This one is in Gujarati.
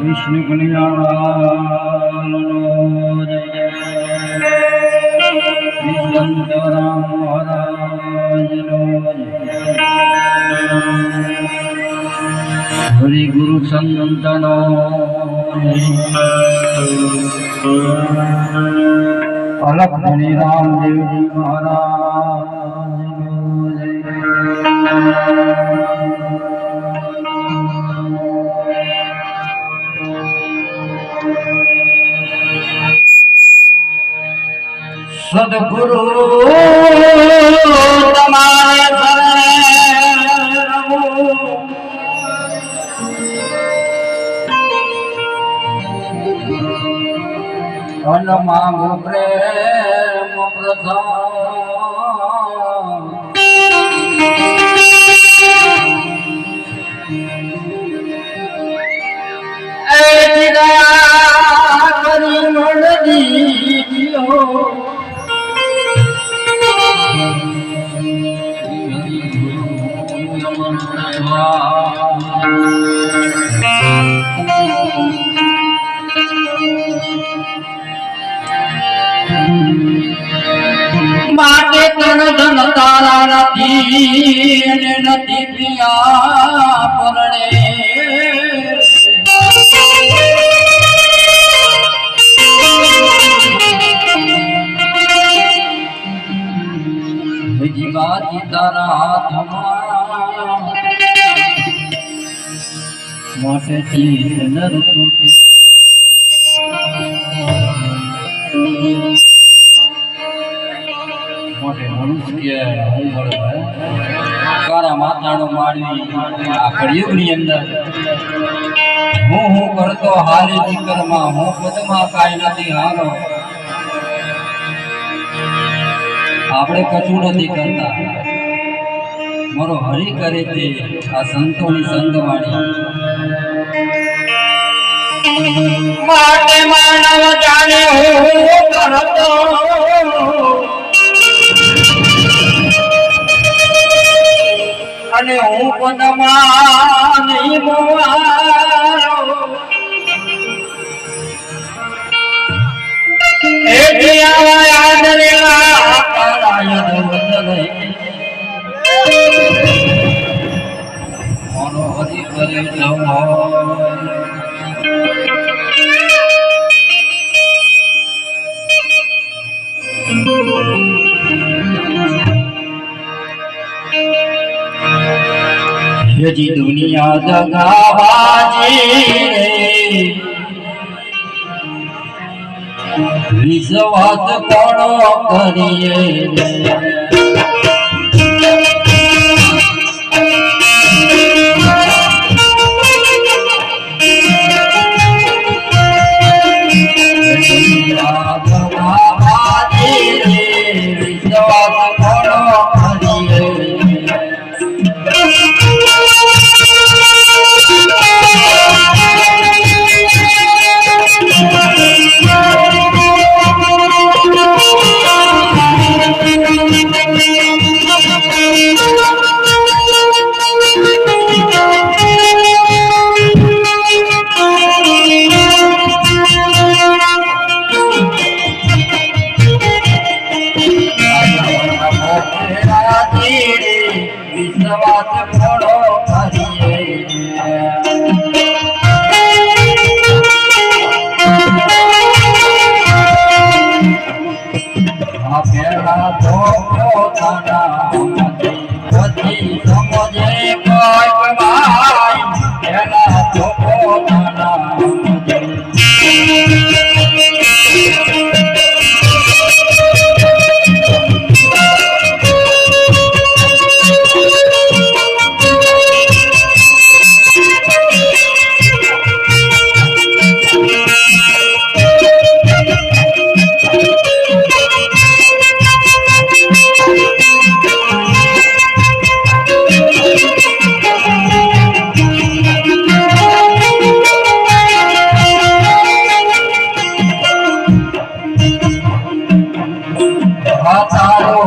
વિષ્ણુ કલ્યાણ રામ હરિ ગુરુ સંતનો અલખ ધણી રામદેવજી મહારાજ સદગુરુ તમારે અનમાંગુ પ્રેમ પ્રધાન એ દીદા કરી મળદીઓ. માટે તન ધન તારા નથી અને નથી પિયા પરણે. બાજી તારા હાથમાં. માટે કળિયુગની અંદર. હું હું કરતો હાલે દીકરમાં, હું પદમાં કાંઈ હારો આપણે કશું નથી કરતા. મારો હરી કરે તે આ સંતોની સંતવાણી માટે માનવ જાણે હું કરતો. અને હું પદમાં નહીં દવત મોનો હરી કરે જવો યજી દુનિયા દગાવાજી. વિશ્વાસ કોણો વિશ્વાસ ઘણો કરીએ આ પેલા તો বাঁচাও।